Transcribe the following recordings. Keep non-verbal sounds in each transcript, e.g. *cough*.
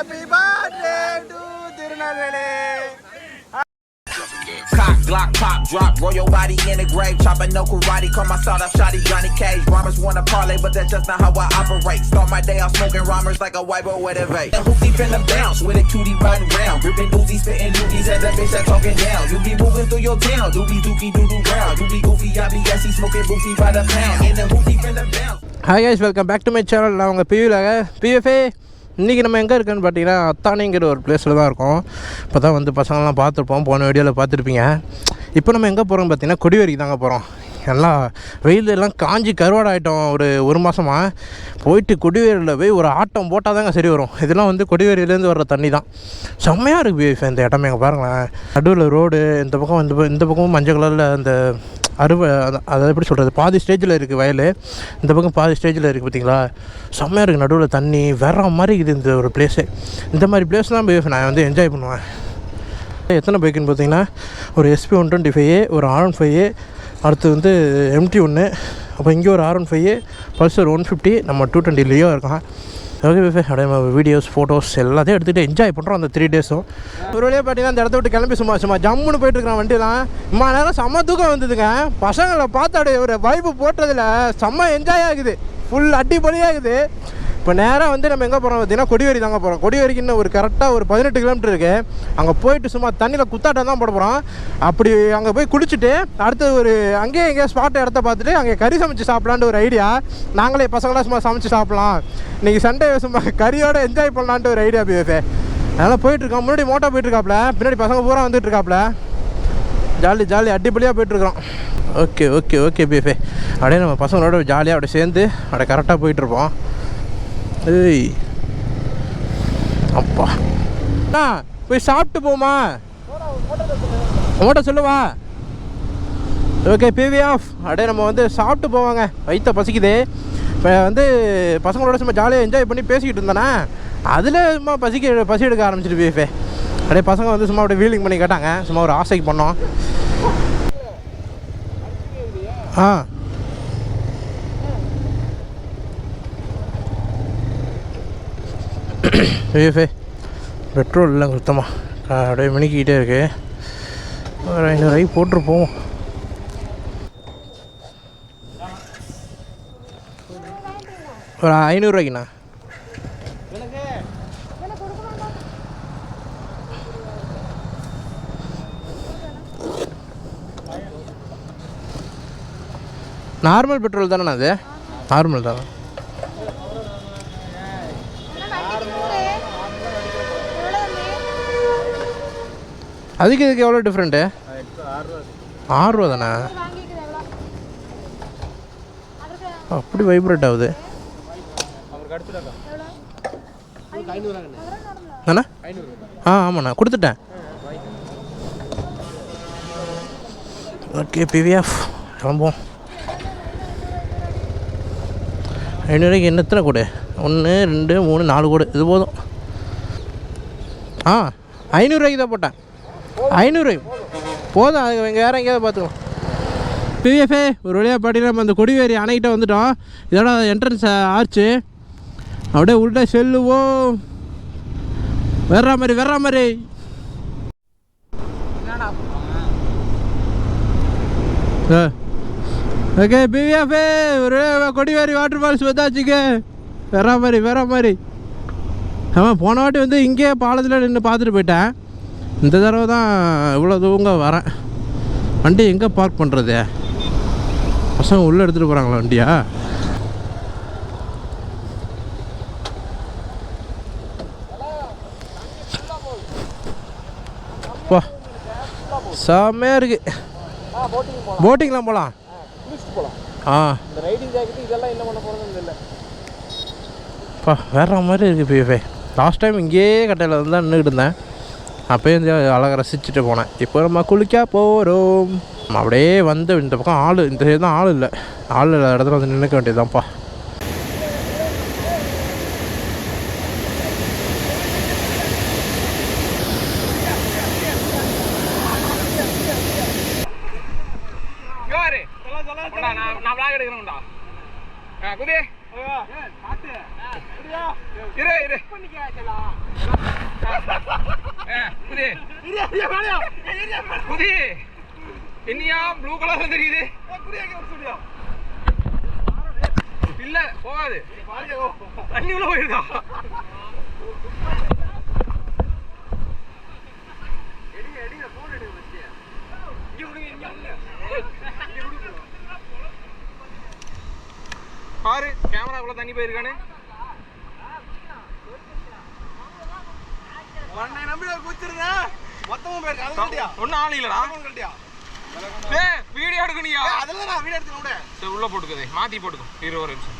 Happy birthday to Tirunelveli Cock, Glock, pop, drop, roll your body in the grave. Chopping no karate, call my sawed off shotty Johnny Cage. Rhymers wanna parlay, but that's just not how I operate. Start my day off smoking rhymers like a white boy with a vape. And hoopty finna bounce with a cutie riding round. Ripping Uzi, spitting dookies at that bitch that talking down. You be moving through your town, doobie dookie doo doo round. You be goofy, I be gassy, smoking boofy by the pound. And the hoopty finna bounce. Hi guys welcome back to my channel நான் உங்கள் பிவியில் PFA இன்றைக்கி நம்ம எங்கே இருக்குன்னு பார்த்தீங்கன்னா அத்தானிங்கிற ஒரு பிளேஸில் தான் இருக்கோம் இப்போ தான் வந்து பசங்கள்லாம் பார்த்துருப்போம் போன வீடியோவில் பார்த்துருப்பீங்க இப்போ நம்ம எங்கே போகிறோம்னு பார்த்தீங்கன்னா கொடிவேரிக்கு தாங்க போகிறோம் எல்லாம் வெயில் எல்லாம் காஞ்சி கருவாடாயிட்டோம் ஒரு ஒரு மாதமாக போயிட்டு கொடிவேரியில் போய் ஒரு ஆட்டம் போட்டால் தாங்க சரி வரும் இதெல்லாம் வந்து கொடிவேரியிலேருந்து வர்ற தண்ணி தான் செம்மையாக இருக்குது இந்த இடம் எங்கே பாருங்களேன் நடுவில் ரோடு இந்த பக்கம் இந்த இந்த பக்கமும் மஞ்சள் கலரில் அந்த அறுவை அதை எப்படி சொல்கிறது பாதி ஸ்டேஜில் இருக்குது வயல் இந்த பக்கம் பாதி ஸ்டேஜில் இருக்குது பார்த்தீங்களா செம்மையாக இருக்குது நடுவில் தண்ணி வேற மாதிரி இருக்குது இந்த ஒரு பிளேஸே இந்த மாதிரி பிளேஸ் தான் போய் நான் வந்து என்ஜாய் பண்ணுவேன் எத்தனை பைக்குன்னு பார்த்தீங்கன்னா ஒரு எஸ்பி ஒன் டுவெண்ட்டி ஃபைவ் ஒரு ஆர் ஒன் ஃபைவ் அடுத்து வந்து எம்டி ஒன்று அப்போ இங்கே ஒரு R one five Pulsar one fifty நம்ம டூ டுவெண்ட்டிலேயோ இருக்கான் ஓகே பேஃபே அப்படியே நம்ம வீடியோஸ் ஃபோட்டோஸ் எல்லாத்தையும் எடுத்துகிட்டு என்ஜாய் பண்ணுறோம் அந்த த்ரீ டேஸும் ஒரு வழியாக பார்த்தீங்கன்னா அந்த இடத்த விட்டு கிளம்பி சும்மா சும்மா ஜம்முன்னு போயிட்டுருக்கான் வண்டியெலாம் இம்மா நேரம் செம்ம தூக்கம் வந்ததுங்க பசங்களை பார்த்தாடு ஒரு வைப்பு போட்டதில் செம்ம என்ஜாய் ஆகுது ஃபுல் அடிப்படையாகுது இப்போ நேராக வந்து நம்ம எங்கே போகிறோம் பார்த்தீங்கன்னா கொடிவேரி தாங்க போகிறோம் கொடிவேரிக்குன்னு ஒரு கரெக்டாக ஒரு பதினெட்டு கிலோமீட்டர் இருக்குது அங்கே போயிட்டு சும்மா தண்ணியில் குத்தாட்டம் தான் போட போகிறோம் அப்படி அங்கே போய் குடிச்சிட்டு அடுத்து ஒரு அங்கேயே எங்கேயோ ஸ்பாட் இடத்த பார்த்துட்டு அங்கே கறி சமைச்சு சாப்பிட்லான்னு ஒரு ஐடியா நாங்களே பசங்களாம் சும்மா சமைச்சு சாப்பிட்லாம் இன்றைக்கி சண்டே சும்மா கறியோடு என்ஜாய் பண்ணலான்ட்டு ஒரு ஐடியா பிஎஃபே அதனால் போயிட்டுருக்கோம் முன்னாடி மோட்டா போயிட்டுருக்காப்ல பின்னாடி பசங்க பூரா இருக்காப்ல ஜாலி ஜாலி அடிப்படியாக போயிட்டுருக்குறோம் ஓகே ஓகே ஓகே பிஎஃபே அப்படியே நம்ம பசங்களோட ஜாலியாக அப்படியே சேர்ந்து அப்படியே கரெக்டாக போயிட்டுருப்போம் ஏய் அப்பா அண்ணா போய் சாப்பிட்டு போமா ஓட்ட சொல்லுவா ஓகே பிவி ஆஃப் அப்படியே நம்ம வந்து சாப்பிட்டு போவாங்க வயிற்ற பசிக்குது இப்போ வந்து பசங்களோட சும்மா ஜாலியாக என்ஜாய் பண்ணி பேசிக்கிட்டு இருந்தேன்னா அதில் சும்மா பசிக்க பசி எடுக்க ஆரம்பிச்சிட்டு பிஎஃபே அப்படியே பசங்க வந்து சும்மா அப்படியே வீலிங் பண்ணி கேட்டாங்க சும்மா ஒரு ஆசைக்கு பண்ணோம் ஆ ஐயோஃபே பெட்ரோல் இல்லை சுத்தமாக அப்படியே மினுக்கிக்கிட்டே இருக்கு ஒரு ஐநூறு ஐ போட்டிருப்போம் ஒரு ஐநூறுரூவாய்க்குண்ணா நார்மல் பெட்ரோல் தானேண்ணா அது நார்மல் தானே அதுக்கு இதுக்கு எவ்வளோ டிஃப்ரெண்ட்டு ஆறு ரூபா தானே அப்படி வைப்ரேட் ஆகுது ஆ ஆமாண்ணா கொடுத்துட்டேன் ஓகே பிவிஎஃப் கிளம்புவோம் ஐநூறுக்கு என்ன எத்தனை கூடு ஒன்று ரெண்டு மூணு நாலு கூடு இது போதும் ஆ ஐநூறுரூவாய்க்கு தான் போட்டேன் ஐநூறு போதும் அது எங்கள் வேறு எங்கேயாவது பார்த்துக்கோ பிவிஎஃப்ஏ ஒரு வழியாக பாட்டி நம்ம அந்த கொடிவேரி அணைக்கிட்ட வந்துட்டோம் இதோட என்ட்ரன்ஸ் ஆச்சு அப்படியே உள்ள செல்லுவோம் வர்ற மாதிரி வர்ற மாதிரி ஓகே பிவிஎஃப்ஏ ஒரு கொடிவேரி வாட்டர் ஃபால்ஸ் வந்தாச்சுக்கு வர்ற மாதிரி வர்ற மாதிரி ஆமாம் போன வாட்டி வந்து இங்கேயே பாலத்தில் நின்று பார்த்துட்டு போயிட்டேன் இந்த தடவை தான் இவ்வளோ தூங்க வரேன் வண்டி எங்கே பார்க் பண்ணுறது பசங்க உள்ளே எடுத்துகிட்டு போகிறாங்களா வண்டியா போ செம்மையாக இருக்குது போட்டிங்லாம் போகலாம் ஆ வேற மாதிரி இருக்குது பிஎஃப்ஐ லாஸ்ட் டைம் இங்கேயே கட்டையில் தான் நின்றுக்கிட்டு இருந்தேன் அப்போயே வந்து அழகாக ரசிச்சுட்டு போனேன் இப்போ நம்ம குளிக்க போகிறோம் அப்படியே வந்து இந்த பக்கம் ஆள் இந்த சைடு தான் ஆள் இல்லை ஆள் இல்லை இடத்துல வந்து நின்றுக்க வேண்டியதுதான்ப்பா இரு இரு பண்ணிக்கலாம் *laughs* புதி புதி என்னையா ப்ளூ கலர்ல தெரியுது இல்ல போகாது தண்ணி உள்ள போயிருக்கா பாரு கேமராக்குள்ள தண்ணி போயிருக்கானு உன்னை நம்பி ஒரு குச்சிருங்க மொத்தமா போயிருக்க அது கட்டியா ஒன்னும் ஆள் இல்லடா கட்டியா வீடியோ எடுக்கணியா அதெல்லாம் நான் வீடியோ எடுத்துக்க சரி உள்ள போட்டுக்கதே மாத்தி போட்டுக்கோ இருபது ஒரு நிமிஷம்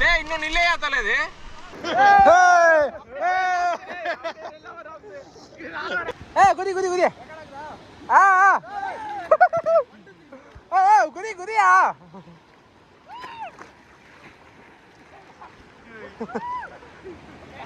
டேய் இன்னும் இல்லையா தலை இது ஏய் குதி குதி குதி ஆ ஆ குதி குதியா Ha ha ha.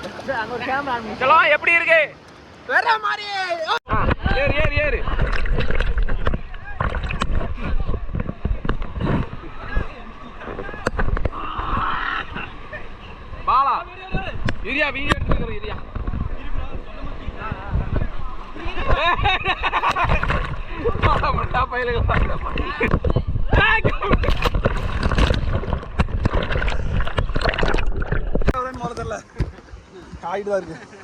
சலம் எப்படி இருக்கு வேற மாதிரி ஏறு ஏறு ஏறு பாலா இரியா வீடியோ எடுத்துக்கிறோம் இரியா மட்டா பயிலுக்கு ஹைட் தான் இருக்குது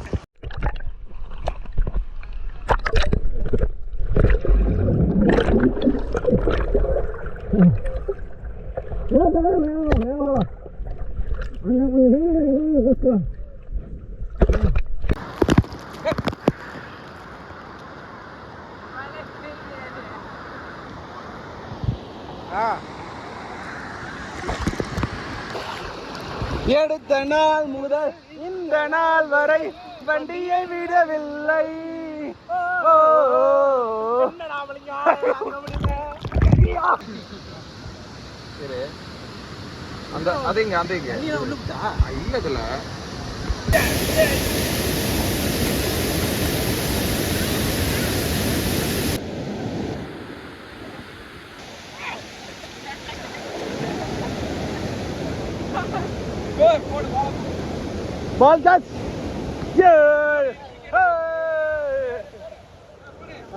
எடுத்த நாள் முதல் இந்த நாள் வரை வண்டியை விடவில்லை அந்த அதேங்க அதேங்க இல்ல இதுல Ball touch. Yeah. Hey.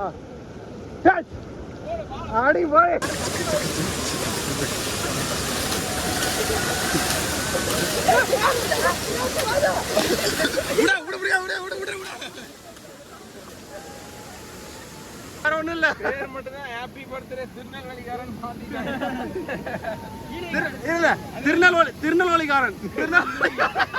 Ah. Touch. Adi boy. மட்டும்தான் ஹாப்பி பர்த்டே திருநெல்வேலிக்காரன் திருநெல்வேலி திருநெல்வேலிக்காரன் திருநெல்வேலிக்காரன்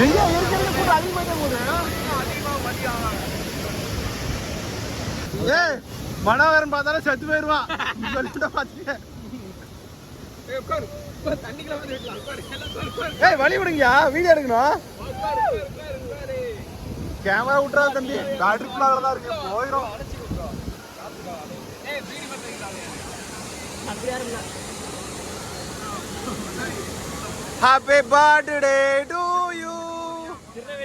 எங்க இருக்கிறது கூட அதிகமாக போகுது ஏய் மனோகரன் பார்த்தாலும் செத்து போயிடுவான் சொல்லிட்டு பார்த்தீங்க ஏய் வழி விடுங்கயா வீடியோ எடுக்கணும் கேமரா விட்டுறா தம்பி டாக்டர் தான் இருக்கு போயிடும் happy birthday to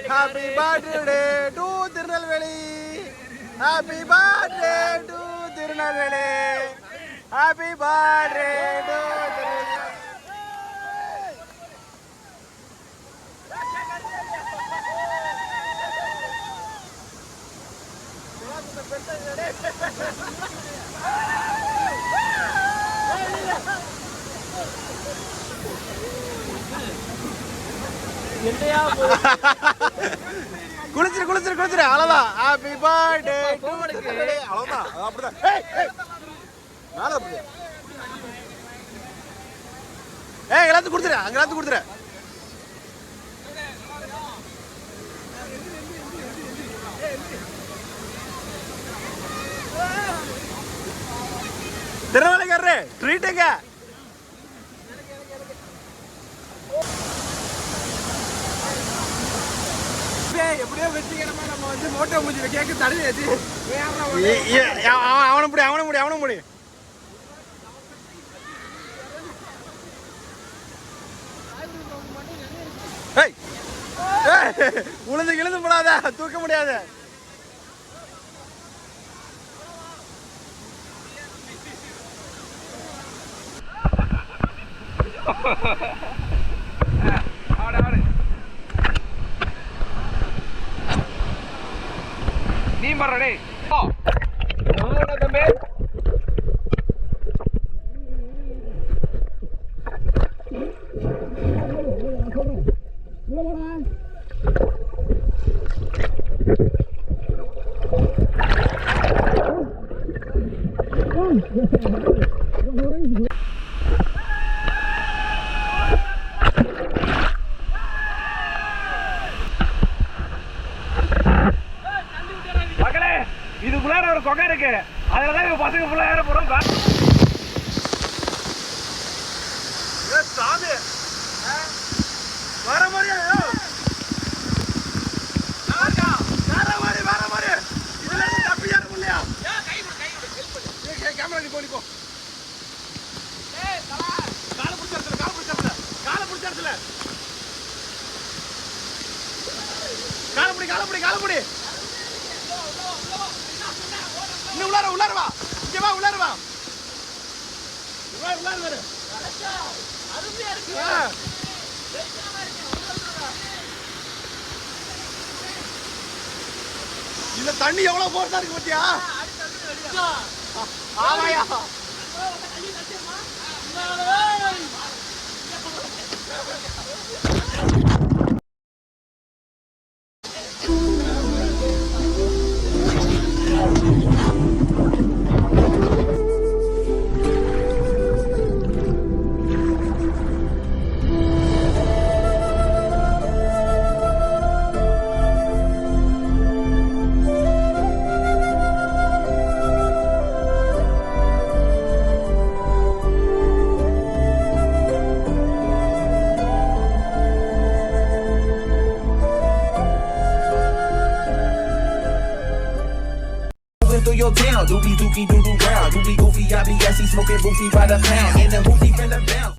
Happy birthday to Tirunelveli. Happy birthday to Tirunelveli. Happy birthday to Tirunelveli. Happy birthday to குளிச்சிரு குளிச்சிரு குளிச்சிரு அவ்வளவுதான் ஹாப்பி பர்த்டே டு அவ்வளவுதான் அப்படிதான் ஏய் மேல அப்படி ஏய் எல்லாத்தையும் அங்க திருநெல்வேலிக்காரரு ட்ரீட்டுங்க ஓட்ட முடிஞ்சு கேட்க தடையாச்சு அவனை முடி அவனும் முடி அவனை முடி உளுந்து கிழுந்து போடாத தூக்க முடியாது ha *laughs* ha ha மேல ஒரு கொகை இருக்கு அதுல தான் இப்ப பசங்க ஃபுல்லா ஏற போறோம் சாமி வர மாதிரியா காலப்படி காலப்படி காலப்படி நீ உள்ளார உள்ளார வா இங்க வா உள்ளார வா உள்ளார உள்ளார வர அருமையா இருக்கு இந்த தண்ணி எவ்வளவு போர்ஸா இருக்கு பத்தியா ஆமாயா down. Doobie dookie doo doo round. Doobie goofy, I be ashy smoking boofy by the pound. And the hoofy the bounce.